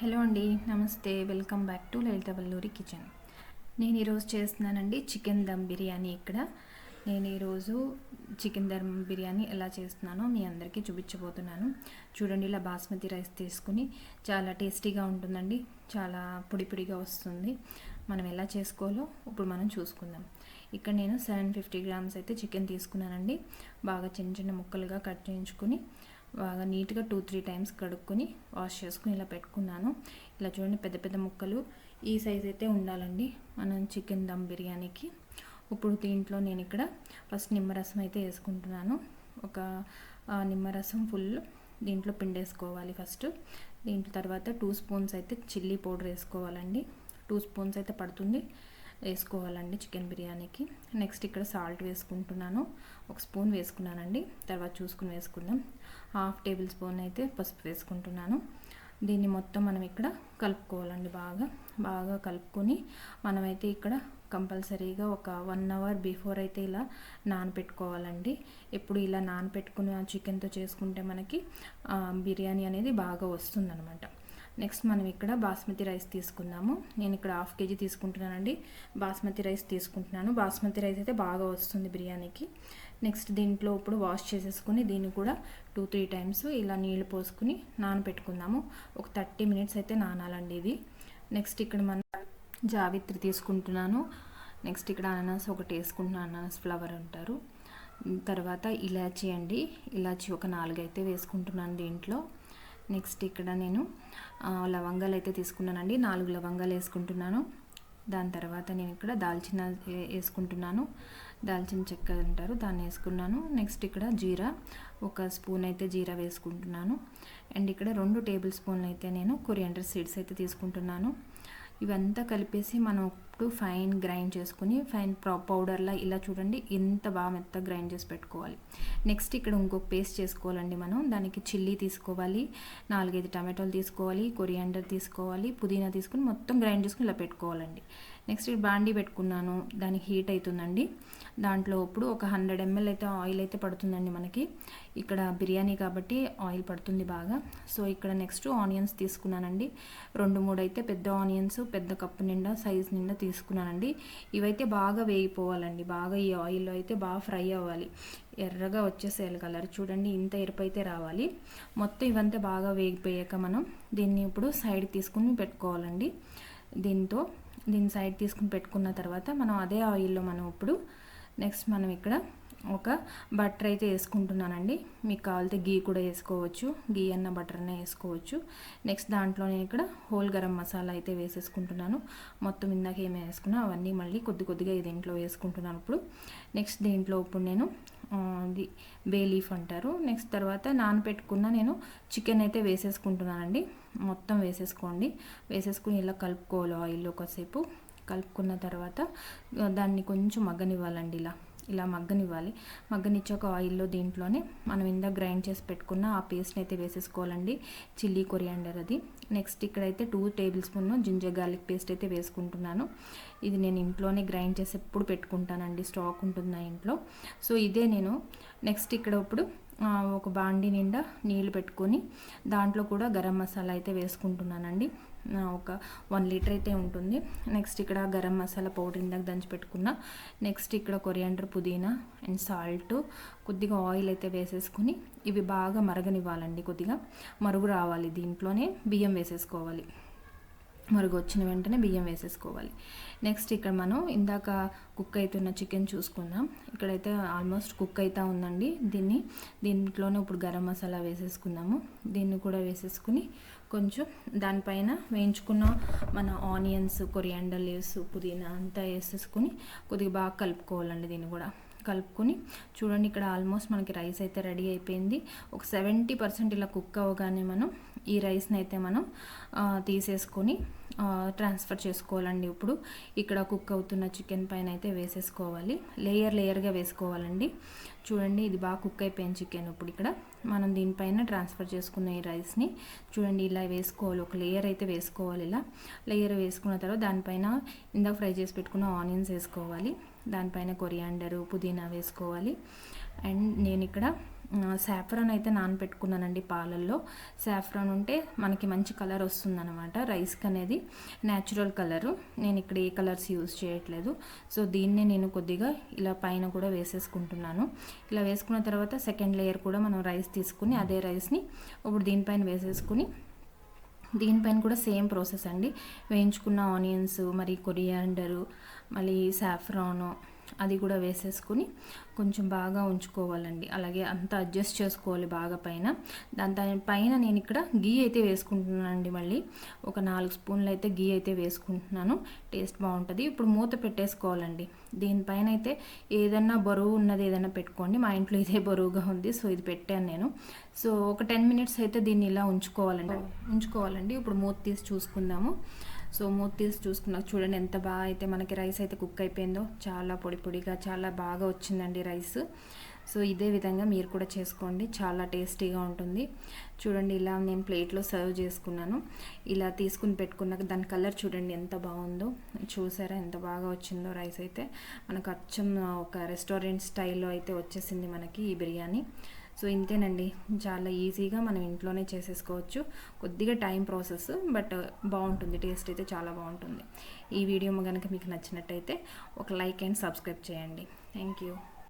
Hello అండి నమస్తే. Welcome back to Lalitha Valluri kitchen. నేను ఈరోజు చేస్తున్నానండి చికెన్ దమ్ బిర్యానీ ఇక్కడ. నేను ఈరోజు చికెన్ దమ్ బిర్యానీ ఎలా చేస్తున్నానో మీ అందరికీ చూపించబోతున్నాను. చూడండి ఇలా బాస్మతి రైస్ తీసుకుని చాలా టేస్టీగా ఉంటుందండి. చాలా పొడి పొడిగా వస్తుంది. మనం ఎలా చేసుకోవాలో ఇప్పుడు మనం చూసుకుందాం. ఇక్కడ నేను సెవెన్ ఫిఫ్టీ గ్రామ్స్ అయితే చికెన్ తీసుకున్నానండి. బాగా చిన్న చిన్న ముక్కలుగా కట్ చేయించుకుని బాగా నీట్గా టూ త్రీ టైమ్స్ కడుక్కొని వాష్ చేసుకుని ఇలా పెట్టుకున్నాను. ఇలా చూడండి పెద్ద పెద్ద ముక్కలు ఈ సైజ్ అయితే ఉండాలండి. మనం చికెన్ దమ్ బిర్యానీకి. ఇప్పుడు దీంట్లో నేను ఇక్కడ ఫస్ట్ నిమ్మరసం అయితే వేసుకుంటున్నాను. ఒక నిమ్మరసం ఫుల్ దీంట్లో పిండేసుకోవాలి ఫస్ట్. దీంట్లో తర్వాత టూ స్పూన్స్ అయితే చిల్లీ పౌడర్ వేసుకోవాలండి. టూ స్పూన్స్ అయితే పడుతుంది. వేసుకోవాలండి చికెన్ బిర్యానీకి. నెక్స్ట్ ఇక్కడ సాల్ట్ వేసుకుంటున్నాను. ఒక స్పూన్ వేసుకున్నానండి. తర్వాత చూసుకుని వేసుకుందాం. హాఫ్ టేబుల్ స్పూన్ అయితే పసుపు వేసుకుంటున్నాను. దీన్ని మొత్తం మనం ఇక్కడ కలుపుకోవాలండి బాగా. బాగా కలుపుకొని మనమైతే ఇక్కడ కంపల్సరీగా ఒక వన్ అవర్ బిఫోర్ అయితే ఇలా నానపెట్టుకోవాలండి. ఎప్పుడు ఇలా నానపెట్టుకుని చికెన్తో చేసుకుంటే మనకి బిర్యానీ అనేది బాగా వస్తుందన్నమాట. నెక్స్ట్ మనం ఇక్కడ బాస్మతి రైస్ తీసుకుందాము. నేను ఇక్కడ హాఫ్ కేజీ తీసుకుంటున్నానండి. బాస్మతి రైస్ తీసుకుంటున్నాను. బాస్మతి రైస్ అయితే బాగా వస్తుంది బిర్యానీకి. నెక్స్ట్ దీంట్లో ఇప్పుడు వాష్ చేసేసుకుని దీన్ని కూడా టూ త్రీ టైమ్స్ ఇలా నీళ్ళు పోసుకుని నానబెట్టుకుందాము ఒక థర్టీ మినిట్స్ అయితే నానాలండి ఇది. నెక్స్ట్ ఇక్కడ మనం జావిత్రి తీసుకుంటున్నాను. నెక్స్ట్ ఇక్కడ అనానాస్ ఒకటి వేసుకుంటున్నాను. అనానాస్ ఫ్లవర్ అంటారు. తర్వాత ఇలాచీ అండి. ఇలాచీ ఒక నాలుగు అయితే వేసుకుంటున్నాను దీంట్లో. నెక్స్ట్ ఇక్కడ నేను లవంగాలు అయితే తీసుకున్నానండి. నాలుగు లవంగాలు వేసుకుంటున్నాను. దాని తర్వాత నేను ఇక్కడ దాల్చిన వేసుకుంటున్నాను. దాల్చిన చెక్క అంటారు దాన్ని వేసుకున్నాను. నెక్స్ట్ ఇక్కడ జీరా ఒక స్పూన్ అయితే జీరా వేసుకుంటున్నాను. అండ్ ఇక్కడ రెండు టేబుల్ స్పూన్లు అయితే నేను కొరియాండర్ సీడ్స్ అయితే తీసుకుంటున్నాను. ఇవంతా కలిపేసి మనం ఇప్పుడు ఫైన్ గ్రైండ్ చేసుకుని ఫైన్ పౌడర్లా ఇలా చూడండి ఎంత బాగా మెత్త గ్రైండ్ చేసి పెట్టుకోవాలి. నెక్స్ట్ ఇక్కడ ఇంకొక పేస్ట్ చేసుకోవాలండి మనం. దానికి చిల్లీ తీసుకోవాలి నాలుగైదు టమాటోలు తీసుకోవాలి కొరియాండర్ తీసుకోవాలి పుదీనా తీసుకుని మొత్తం గ్రైండ్ చేసుకుని ఇలా పెట్టుకోవాలండి. నెక్స్ట్ బాండీ పెట్టుకున్నాను దానికి హీట్ అవుతుందండి దాంట్లో ఇప్పుడు ఒక హండ్రెడ్ ఎంఎల్ అయితే ఆయిల్ అయితే పడుతుందండి మనకి. ఇక్కడ బిర్యానీ కాబట్టి ఆయిల్ పడుతుంది బాగా. సో ఇక్కడ నెక్స్ట్ ఆనియన్స్ తీసుకున్నానండి. రెండు మూడు అయితే పెద్ద ఆనియన్స్ పెద్ద కప్పు నిండా సైజ్ నిండా తీసుకున్నానండి. ఇవైతే బాగా వేగిపోవాలండి. బాగా ఈ ఆయిల్లో అయితే బాగా ఫ్రై అవ్వాలి. ఎర్రగా వచ్చేసేయాలి కలర్. చూడండి ఇంత ఎరుపు అయితే రావాలి. మొత్తం ఇవంతా బాగా వేగిపోయాక మనం దీన్ని ఇప్పుడు సైడ్ తీసుకుని పెట్టుకోవాలండి. దీంతో దీన్ని సైడ్ తీసుకుని పెట్టుకున్న తర్వాత మనం అదే ఆయిల్లో మనం ఇప్పుడు నెక్స్ట్ మనం ఇక్కడ ఒక బటర్ అయితే వేసుకుంటున్నానండి. మీకు కావాలితే గీ కూడా వేసుకోవచ్చు. గీ అన్న బటర్నే వేసుకోవచ్చు. నెక్స్ట్ దాంట్లో నేను ఇక్కడ హోల్ గరం మసాలా అయితే వేసేసుకుంటున్నాను. మొత్తం ఇందాక ఏమి వేసుకున్నా అవన్నీ మళ్ళీ కొద్ది కొద్దిగా దీంట్లో వేసుకుంటున్నాను ఇప్పుడు. నెక్స్ట్ దీంట్లో ఇప్పుడు నేను ఇది బే లీఫ్ అంటారు. నెక్స్ట్ తర్వాత నానపెట్టుకున్న నేను చికెన్ అయితే వేసేసుకుంటున్నానండి. మొత్తం వేసేసుకోండి. వేసేసుకుని ఇలా కలుపుకోవాలి ఆయిల్లో కాసేపు కలుపుకున్న తర్వాత దాన్ని కొంచెం మగ్గనివ్వాలండి ఇలా. ఇలా మగ్గనివ్వాలి. మగ్గనిచ్చాక ఆయిల్లో దీంట్లోనే మనం ఇందాక గ్రైండ్ చేసి పెట్టుకున్న ఆ పేస్ట్ని అయితే వేసేసుకోవాలండి. చిల్లీ కొరియాండర్ అది. నెక్స్ట్ ఇక్కడైతే two tablespoon ginger garlic paste అయితే వేసుకుంటున్నాను. ఇది నేను ఇంట్లోనే గ్రైండ్ చేసి ఎప్పుడు పెట్టుకుంటానండి. స్టాక్ ఉంటుంది నా ఇంట్లో? సో ఇదే నేను. నెక్స్ట్ ఇక్కడ ఇప్పుడు ఒక బాండి నిండా నీళ్ళు పెట్టుకొని దాంట్లో కూడా గరం మసాలా అయితే వేసుకుంటున్నానండి. ఒక వన్ లీటర్ అయితే ఉంటుంది. నెక్స్ట్ ఇక్కడ గరం మసాలా పౌడర్ ఇందాక దంచి పెట్టుకున్న. నెక్స్ట్ ఇక్కడ కొరియాండర్ పుదీనా అండ్ సాల్ట్. కొద్దిగా ఆయిల్ అయితే వేసేసుకుని ఇవి బాగా మరగనివ్వాలండి కొద్దిగా. మరుగు రావాలి దీంట్లోనే. బియ్యం వేసేసుకోవాలి. వచ్చిన వెంటనే బియ్యం వేసేసుకోవాలి. నెక్స్ట్ ఇక్కడ మనం ఇందాక కుక్ అవుతున్న చికెన్ చూసుకుందాం. ఇక్కడైతే ఆల్మోస్ట్ కుక్ అవుతా ఉందండి దీన్ని. దీంట్లోనే ఇప్పుడు గరం మసాలా వేసేసుకుందాము. దీన్ని కూడా వేసేసుకుని కొంచెం దానిపైన వేయించుకున్న మన ఆనియన్స్ కొరియాండర్ లీవ్స్ పుదీనా అంతా వేసేసుకుని కొద్దిగా బాగా కలుపుకోవాలండి దీన్ని కూడా. కలుపుకొని చూడండి ఇక్కడ ఆల్మోస్ట్ మనకి రైస్ అయితే రెడీ అయిపోయింది. ఒక సెవెంటీ పర్సెంట్ ఇలా కుక్ అవ్వగానే మనం ఈ రైస్ని అయితే మనం తీసేసుకొని ట్రాన్స్ఫర్ చేసుకోవాలండి ఇప్పుడు. ఇక్కడ కుక్ అవుతున్న చికెన్ పైన అయితే వేసేసుకోవాలి. లేయర్ లేయర్గా వేసుకోవాలండి. చూడండి ఇది బాగా కుక్ అయిపోయిన చికెన్ ఇప్పుడు ఇక్కడ. మనం దీనిపైన ట్రాన్స్ఫర్ చేసుకున్న ఈ రైస్ని చూడండి ఇలా వేసుకోవాలి. ఒక లేయర్ అయితే వేసుకోవాలి ఇలా. లేయర్ వేసుకున్న తర్వాత దానిపైన ఇందాక ఫ్రై చేసి పెట్టుకున్న ఆనియన్స్ వేసుకోవాలి. దానిపైన కొరియాండరు పుదీనా వేసుకోవాలి. అండ్ నేను ఇక్కడ సాఫ్రాన్ అయితే నానబెట్టుకున్నానండి పాలల్లో. సాఫ్రాన్ ఉంటే మనకి మంచి కలర్ వస్తుందన్నమాట రైస్కి అనేది న్యాచురల్ కలరు నేను ఇక్కడ ఏ కలర్స్ యూజ్ చేయట్లేదు. సో దీన్నే నేను కొద్దిగా ఇలా పైన కూడా వేసేసుకుంటున్నాను. ఇలా వేసుకున్న తర్వాత సెకండ్ లేయర్ కూడా మనం రైస్ తీసుకుని అదే రైస్ని ఇప్పుడు దీనిపైన వేసేసుకుని దీనిపైన కూడా సేమ్ ప్రాసెస్ అండి. వేయించుకున్న ఆనియన్స్ మరి కొరియాండరు మళ్ళీ సాఫ్రాను అది కూడా వేసేసుకుని కొంచెం బాగా ఉంచుకోవాలండి. అలాగే అంతా అడ్జస్ట్ చేసుకోవాలి బాగా పైన. దాని దాని పైన నేను ఇక్కడ గీ అయితే వేసుకుంటున్నానండి మళ్ళీ. ఒక నాలుగు స్పూన్లు అయితే గీ అయితే వేసుకుంటున్నాను. టేస్ట్ బాగుంటుంది. ఇప్పుడు మూత పెట్టేసుకోవాలండి. దీనిపైన అయితే ఏదన్నా బరువు ఉన్నది ఏదైనా పెట్టుకోండి. మా ఇంట్లో ఇదే బరువుగా ఉంది. సో ఇది పెట్టాను నేను. సో ఒక టెన్ మినిట్స్ అయితే దీన్ని ఇలా ఉంచుకోవాలండి. ఉంచుకోవాలండి. ఇప్పుడు మూత తీసి చూసుకుందాము. సో మూత తీసి చూసుకున్నాక చూడండి ఎంత బాగా అయితే మనకి రైస్ అయితే కుక్ అయిపోయిందో. చాలా పొడి పొడిగా చాలా బాగా వచ్చిందండి రైస్. సో ఇదే విధంగా మీరు కూడా చేసుకోండి. చాలా టేస్టీగా ఉంటుంది. చూడండి ఇలా నేను ప్లేట్లో సర్వ్ చేసుకున్నాను. ఇలా తీసుకుని పెట్టుకున్నాక దాని కలర్ చూడండి ఎంత బాగుందో. చూసారా ఎంత బాగా వచ్చిందో రైస్ అయితే. మనకు అచ్చం ఒక రెస్టారెంట్ స్టైల్లో అయితే వచ్చేసింది మనకి ఈ బిర్యానీ. సో ఇంతేనండి. చాలా ఈజీగా మనం ఇంట్లోనే చేసేసుకోవచ్చు. కొద్దిగా టైం ప్రాసెస్ బట్ బాగుంటుంది. టేస్ట్ అయితే చాలా బాగుంటుంది. ఈ వీడియో కనుక మీకు నచ్చినట్టయితే ఒక లైక్ అండ్ సబ్స్క్రైబ్ చేయండి. Thank you.